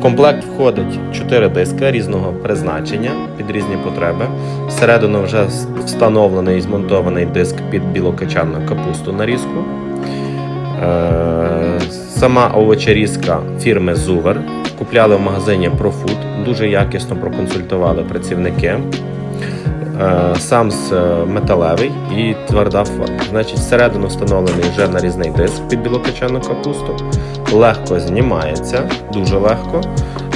В комплект входить 4 диска різного призначення під різні потреби. Всередину вже встановлений і змонтований диск під білокачанну капусту нарізку. Е, Сама овочерізка фірми Зувер. Купляли в магазині ProFood. Дуже якісно проконсультували працівники. Е, Сам е, металевий і тверда форма. Значить, всередину встановлений вже нарізний диск під білокачану капусту. Легко знімається, дуже легко.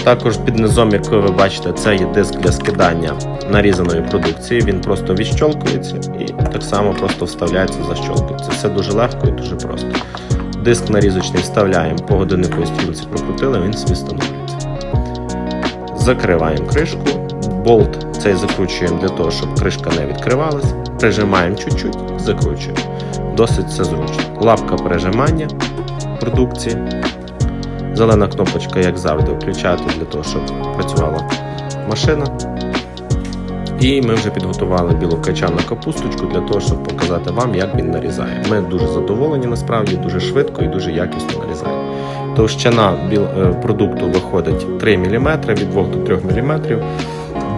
Також під низом, як ви бачите, це є диск для скидання нарізаної продукції. Він просто відщолкується і так само просто вставляється, защолкується. Все дуже легко і дуже просто. Диск нарізочний вставляємо по годиннику і стрілці прокрутили, він собі встановлюється. Закриваємо кришку. Болт цей закручуємо для того, щоб кришка не відкривалась. Прижимаємо чуть-чуть, закручуємо. Досить все зручно. Лапка пережимання продукції. Зелена кнопочка, як завжди, включати для того, щоб працювала машина. І ми вже підготували білу качану капусточку для того, щоб показати вам, як він нарізає. Ми дуже задоволені насправді, дуже швидко і дуже якісно нарізає. Товщина е, продукту виходить 3 мм від 2 до 3 мм,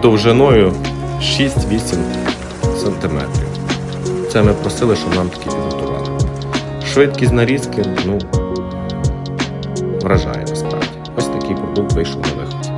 довжиною 6-8 см. Це ми просили, щоб нам такі підготували. Швидкість нарізки, ну, вражає насправді. Ось такий продукт вийшов на виход.